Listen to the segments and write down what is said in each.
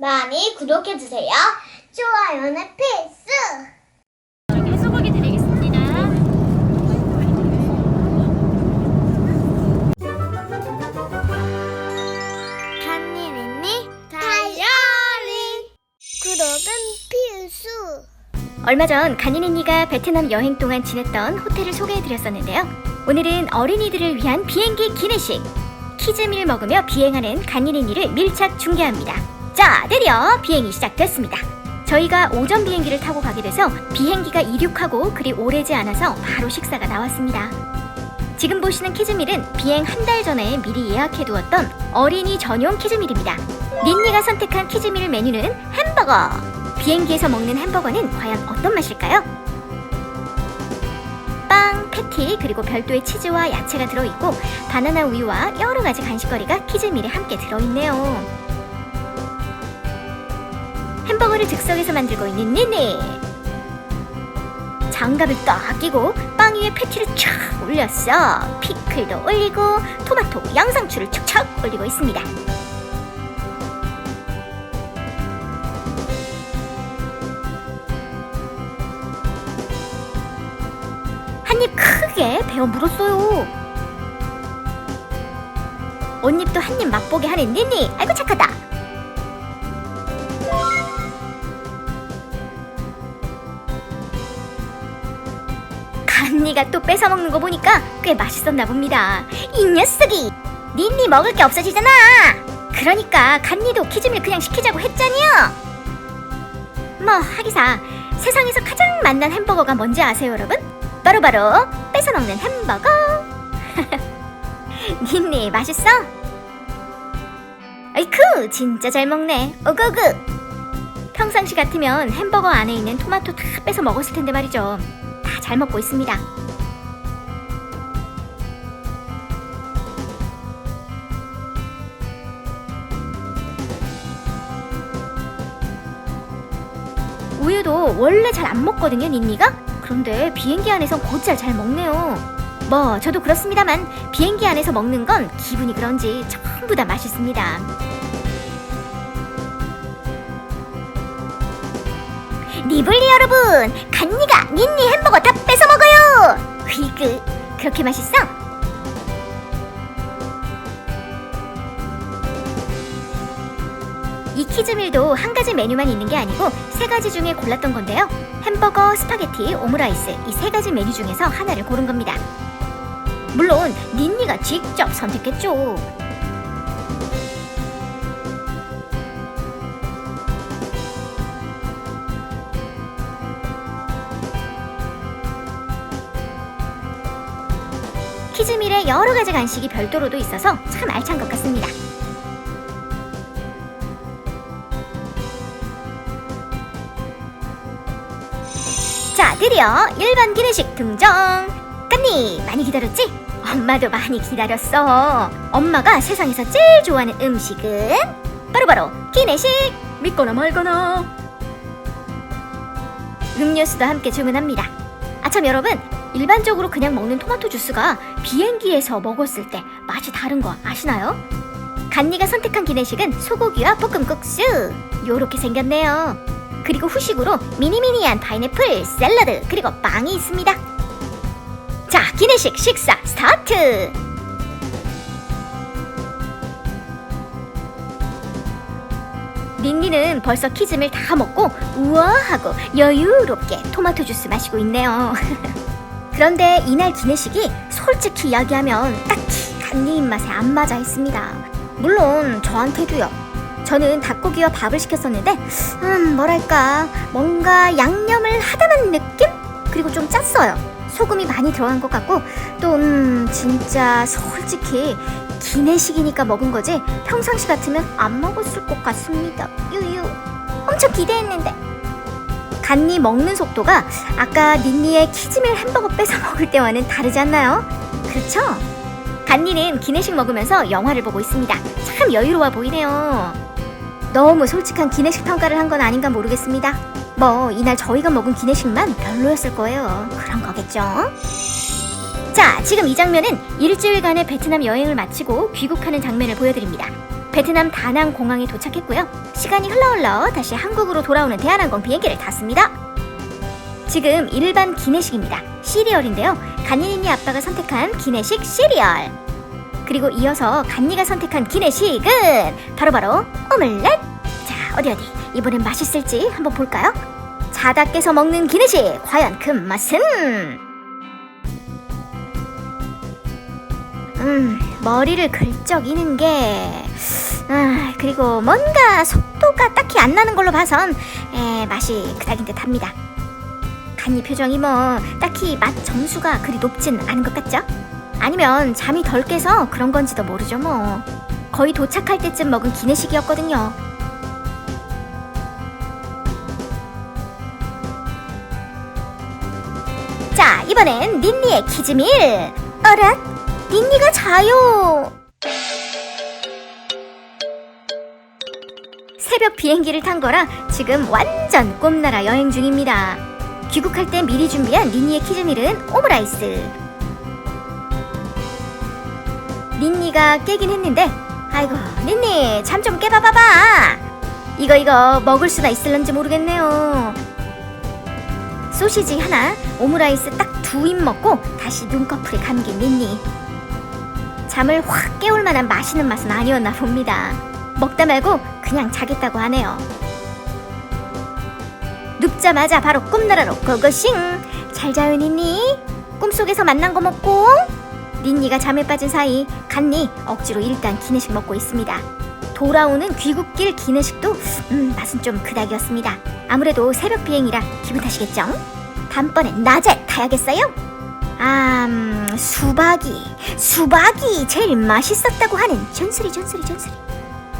많이 구독해주세요. 좋아요는 필수! 이렇게 소고기 드리겠습니다. 한일 있니? 다이어리! 구독은 필수! 얼마 전 간이니니가 베트남 여행 동안 지냈던 호텔을 소개해드렸었는데요. 오늘은 어린이들을 위한 비행기 기내식 키즈밀 먹으며 비행하는 간이니니를 밀착 중계합니다. 자, 드디어 비행이 시작됐습니다. 저희가 오전 비행기를 타고 가게 돼서 비행기가 이륙하고 그리 오래지 않아서 바로 식사가 나왔습니다. 지금 보시는 키즈밀은 비행 한 달 전에 미리 예약해 두었던 어린이 전용 키즈밀입니다. 닌니가 선택한 키즈밀 메뉴는 햄버거. 비행기에서 먹는 햄버거는 과연 어떤 맛일까요? 빵, 패티, 그리고 별도의 치즈와 야채가 들어있고 바나나 우유와 여러 가지 간식거리가 키즈밀에 함께 들어있네요. 햄버거를 즉석에서 만들고 있는 니니. 장갑을 딱 끼고 빵 위에 패티를 쫙 올렸어. 피클도 올리고 토마토, 양상추를 척척 올리고 있습니다. 한 입 크게 베어 물었어요. 옷입도 한 입 맛보게 하는 니니. 아이고 착하다. 간니가 또 뺏어 먹는 거 보니까 꽤 맛있었나 봅니다. 이 녀석이 니니 먹을 게 없어지잖아. 그러니까 간니도 키즈밀 그냥 시키자고 했잖니요. 뭐 하기사 세상에서 가장 맛난 햄버거가 뭔지 아세요, 여러분? 바로바로 뺏어 먹는 햄버거. 니니 맛있어? 아이쿠 진짜 잘 먹네. 오구구. 평상시 같으면 햄버거 안에 있는 토마토 다 뺏어 먹었을 텐데 말이죠. 다 잘 먹고 있습니다. 원래 잘 안 먹거든요, 닌니가? 그런데 비행기 안에선 곧잘 잘 먹네요. 뭐, 저도 그렇습니다만, 비행기 안에서 먹는 건 기분이 그런지 전부 다 맛있습니다. 니블리 여러분, 간니가 닌니 햄버거 다 뺏어 먹어요. 휘그, 그렇게 맛있어? 이 키즈밀도 한 가지 메뉴만 있는 게 아니고 세 가지 중에 골랐던 건데요. 햄버거, 스파게티, 오므라이스 이 세 가지 메뉴 중에서 하나를 고른 겁니다. 물론 닌니가 직접 선택했죠. 키즈밀에 여러 가지 간식이 별도로도 있어서 참 알찬 것 같습니다. 드디어 일반 기내식 등장. 깐니 많이 기다렸지? 엄마도 많이 기다렸어. 엄마가 세상에서 제일 좋아하는 음식은 바로 바로 기내식. 믿거나 말거나. 음료수도 함께 주문합니다. 아참 여러분, 일반적으로 그냥 먹는 토마토 주스가 비행기에서 먹었을 때 맛이 다른 거 아시나요? 간니가 선택한 기내식은 소고기와 볶음국수. 요렇게 생겼네요. 그리고 후식으로 미니미니한 파인애플, 샐러드, 그리고 빵이 있습니다. 자, 기내식 식사 스타트! 닌니는 벌써 키즈밀 다 먹고 우아하고 여유롭게 토마토 주스 마시고 있네요. 그런데 이날 기내식이 솔직히 이야기하면 딱히 간니 입맛에 안 맞아 했습니다. 물론 저한테도요. 저는 닭고기와 밥을 시켰었는데, 음, 뭐랄까, 뭔가 양념을 하다는 느낌? 그리고 좀 짰어요. 소금이 많이 들어간 것 같고, 또, 음, 진짜 솔직히 기내식이니까 먹은 거지, 평상시 같으면 안 먹었을 것 같습니다. 유유. 엄청 기대했는데. 간니 먹는 속도가 아까 닌니의 키즈밀 햄버거 뺏어 먹을 때와는 다르지 않나요? 그렇죠? 간니는 기내식 먹으면서 영화를 보고 있습니다. 참 여유로워 보이네요. 너무 솔직한 기내식 평가를 한 건 아닌가 모르겠습니다. 뭐 이날 저희가 먹은 기내식만 별로였을 거예요. 그런 거겠죠? 자, 지금 이 장면은 일주일간의 베트남 여행을 마치고 귀국하는 장면을 보여드립니다. 베트남 다낭 공항에 도착했고요. 시간이 흘러흘러 다시 한국으로 돌아오는 대한항공 비행기를 탔습니다. 지금 일반 기내식입니다. 시리얼인데요. 간이니 아빠가 선택한 기내식 시리얼. 그리고 이어서 간니가 선택한 기내식은 바로바로 오믈렛. 자, 어디 어디 이번엔 맛있을지 한번 볼까요? 자다 깨서 먹는 기내식 과연 그 맛은? 음, 머리를 긁적이는 게 아, 그리고 뭔가 속도가 딱히 안 나는 걸로 봐선 에, 맛이 그닥인 듯 합니다. 간이 표정이 뭐 딱히 맛 점수가 그리 높진 않은 것 같죠? 아니면 잠이 덜 깨서 그런 건지도 모르죠 뭐. 거의 도착할 때쯤 먹은 기내식이었거든요. 자, 이번엔 닌니의 키즈밀. 어라? 닌니가 자요. 새벽 비행기를 탄 거라 지금 완전 꿈나라 여행 중입니다. 귀국할 때 미리 준비한 닌니의 키즈밀은 오므라이스. 닌니가 깨긴 했는데, 아이고, 닌니, 잠 좀 깨봐봐봐. 이거, 이거 먹을 수나 있을런지 모르겠네요. 소시지 하나, 오므라이스 딱 두 입 먹고 다시 눈꺼풀에 감긴 닌니. 잠을 확 깨울 만한 맛있는 맛은 아니었나 봅니다. 먹다 말고 그냥 자겠다고 하네요. 눕자마자 바로 꿈나라로 고고싱! 잘 자요, 닌니? 꿈속에서 만난 거 먹고? 닌니가 잠에 빠진 사이 간니 억지로 일단 기내식 먹고 있습니다. 돌아오는 귀국길 기내식도 음, 맛은 좀 그닥이었습니다. 아무래도 새벽 비행이라 기분 탓이겠죠? 다음번엔 낮에 타야겠어요? 아, 음, 수박이, 수박이 제일 맛있었다고 하는 전술이 전술이 전술이.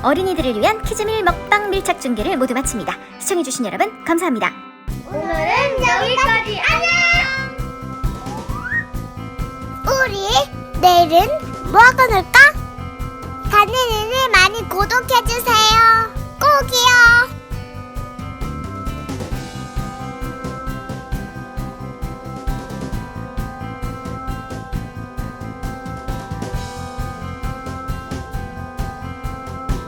어린이들을 위한 키즈밀 먹방 밀착 중계를 모두 마칩니다. 시청해주신 여러분 감사합니다. 오늘은 여기까지 안녕. 우리 내일은 뭐 하고 놀까? 다니는 일 많이 구독해주세요.